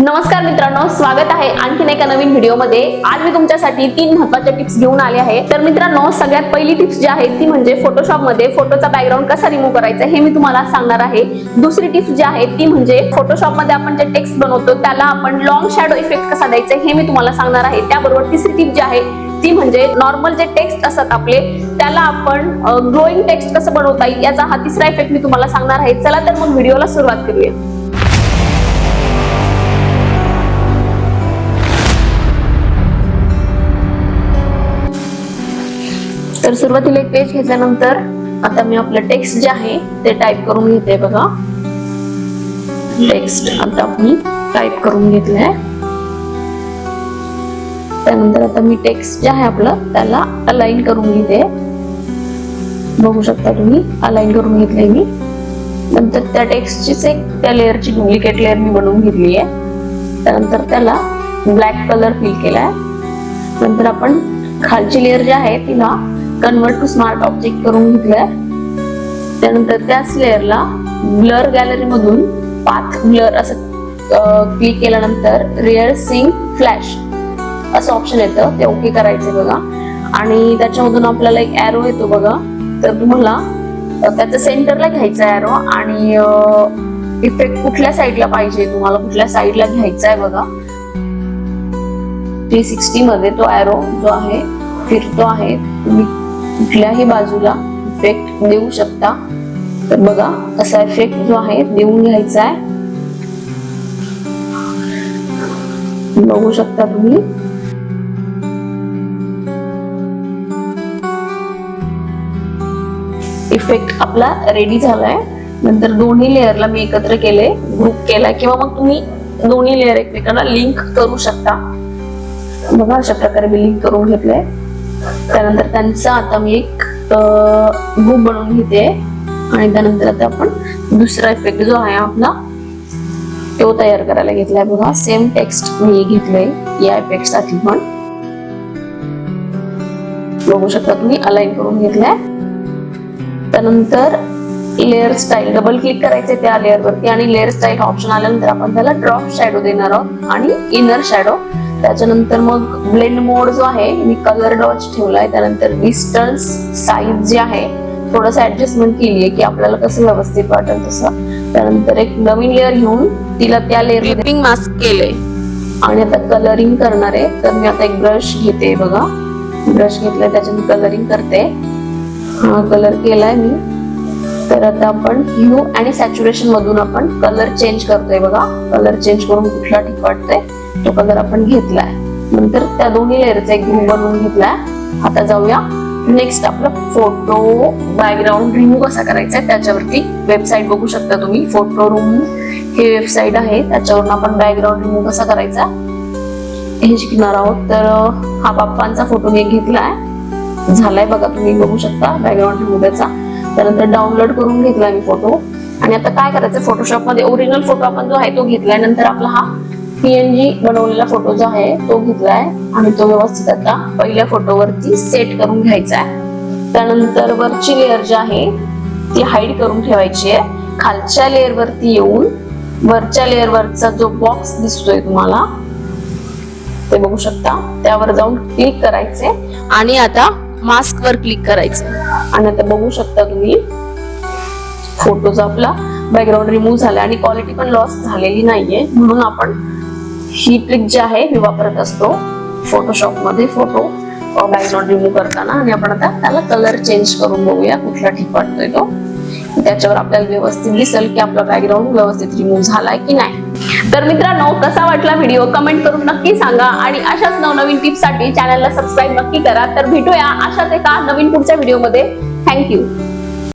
नमस्कार मित्रांनो स्वागत आहे आणखीन एका नवीन व्हिडिओमध्ये. आज मी तुमच्यासाठी तीन महत्त्वाच्या टिप्स घेऊन आले आहे. तर मित्रांनो सगळ्यात पहिली टिप्स जी आहे ती म्हणजे फोटोशॉपमध्ये फोटोचा बॅकग्राऊंड कसा रिमूव्ह करायचा हे मी तुम्हाला सांगणार आहे. दुसरी टिप्स जी आहे ती म्हणजे फोटोशॉपमध्ये आपण जे टेक्स्ट बनवतो त्याला आपण लॉंग शॅडो इफेक्ट कसा द्यायचा हे मी तुम्हाला सांगणार आहे. त्याबरोबर तिसरी टिप जी आहे ती म्हणजे नॉर्मल जे टेक्स्ट असतात आपले त्याला आपण ग्रोईंग टेक्स्ट कसं बनवता येईल याचा हा तिसरा इफेक्ट मी तुम्हाला सांगणार आहे. चला तर मग व्हिडिओला सुरुवात करूया. तर सुरुवातीला एक पेज घेतल्यानंतर आता मी आपलं टेक्स्ट जे आहे ते टाईप करून घेते बघा. टेक्स्ट आता मी टाईप करून घेतलंय. त्यानंतर आता मी टेक्स्ट जे आहे आपलं त्याला अलाइन करून घेते. बघू शकता तुम्ही अलाइन करून घेतलंय मी. नंतर त्या टेक्स्टचीच एक त्या लेअरची डुप्लिकेट लेअर मी बनवून घेतली आहे. त्यानंतर त्याला ब्लॅक कलर फिल केलाय. नंतर आपण खालची लेअर जी आहे तिला कन्वर्ट टू स्मार्ट ऑब्जेक्ट करून घेतलंय. त्यानंतर त्याच लेअरला ब्लर गॅलरी मधून पाथ ब्लर असं क्लिक केल्यानंतर रिअर सिंग फ्लॅश असं ऑप्शन येतं. ते ओके करायचं बघा. आणि त्याच्यामधून आपल्याला एक एरो येतो बघा. तर तुम्हाला अ, त्याचं सेंटरला घ्यायचा एरो आणि इफेक्ट कुठल्या साईडला पाहिजे तुम्हाला? कुठल्या साईडला घ्यायचा आहे बघा. थ्री सिक्स्टी मध्ये तो एरो जो आहे फिरतो आहे. तुम्ही कुठल्याही बाजूला इफेक्ट देऊ शकता. तर बघा असा इफेक्ट जो आहे देऊन घ्यायचा आहे. बघू शकता तुम्ही. इफेक्ट आपला रेडी झालाय. नंतर दोन्ही लेअरला मी एकत्र केले ग्रुप केलाय किंवा मग तुम्ही दोन्ही लेअर एकमेकांना लिंक करू शकता. बघा अशा प्रकारे मी लिंक करून घेतलंय. त्यानंतर त्यांचं आता मी एक बुक बनवून घेते. आणि त्यानंतर आता आपण दुसरा इफेक्ट जो आहे आपला तो तयार करायला घेतलाय बघा. सेम टेक्स्ट मी घेतलंय या इफेक्टसाठी पण. बघू शकता तुम्ही अलाइन करून घेतलाय. त्यानंतर लेअर स्टाईल डबल क्लिक करायचे त्या लेअर वरती. आणि लेअर स्टाईल ऑप्शन आल्यानंतर आपण त्याला ड्रॉप शॅडो देणार आहोत आणि इनर शॅडो त्याच्यानंतर मग ब्लेंड मोड जो आहे मी कलर डॉच ठेवलाय. त्यानंतर डिस्टन्स साईज जे आहे थोडस ऍडजस्टमेंट केली आहे की आपल्याला कसं व्यवस्थित वाटेल तसं. त्यानंतर एक नवीन लेअर घेऊन तिला त्या लेअर क्लिपिंग मास्क केलंय. आणि आता कलरिंग करणार आहे. तर मी आता एक ब्रश घेते बघा. ब्रश घेतलाय त्याच्याने कलरिंग करते. हा कलर केलाय मी. तर आता आपण ह्यू आणि सॅच्युरेशन मधून आपण कलर चेंज करतोय बघा. कलर चेंज करून कुठला ठीक वाटतोय? तो कलर आपण घेतलाय. नंतर त्या दोन्ही लेअरचा एक ग्रुप बनवून घेतलाय. आता जाऊया. नेक्स्ट आपला फोटो बॅकग्राऊंड रिमूव्ह कसा करायचा आहे त्याच्यावरती वेबसाईट बघू शकता तुम्ही. फोटो रूम हे वेबसाईट आहे. त्याच्यावरून आपण बॅकग्राऊंड रिमूव्ह कसा करायचा? हे शिकणार आहोत. तर हा बाप्पांचा फोटो मी घेतलाय. झालाय बघा तुम्ही बघू शकता बॅकग्राऊंड रिमूव्ह त्याचा. त्यानंतर डाउनलोड करून घेतलाय मी फोटो आणि आता काय करायचं? फोटोशॉपमध्ये ओरिजिनल फोटो आपण जो आहे तो घेतलाय. नंतर आपला हा पीएनजी बनवलेला फोटो जो आहे तो घेतलाय. आणि तो व्यवस्थित आता पहिल्या फोटोवरती सेट करून घ्यायचा आहे. त्यानंतर वरची लेअर जी आहे ती हाईड करून ठेवायची आहे. खालच्या लेअर वरती येऊन वरच्या लेअर वरचा जो बॉक्स दिसतोय तुम्हाला ते बघू शकता. त्यावर जाऊन क्लिक करायचे आणि आता मास्क वर क्लिक करायचे. आणि आता बघू शकता तुम्ही फोटोचा आपला बॅकग्राऊंड रिमूव्ह झाला आणि क्वालिटी पण लॉस झालेली नाहीये. म्हणून आपण ही ट्रिक जी आहे मी वापरत असतो फोटोशॉपमध्ये फोटो बॅकग्राऊंड रिमूव्ह करताना. आणि आपण आता त्याला कलर चेंज करून बघूया कुठला ठीक वाटतोय तो. त्याच्यावर आपल्याला व्यवस्थित दिसेल की आपला बॅकग्राऊंड व्यवस्थित रिमूव्ह झालाय की नाही. तर मित्रांनो कसा वाटला व्हिडिओ कमेंट करून नक्की सांगा. आणि अशाच नवनवीन टिप्ससाठी चॅनलला सबस्क्राईब नक्की करा. तर भेटूया अशाच एका नवीन पुढच्या व्हिडिओमध्ये थँक्यू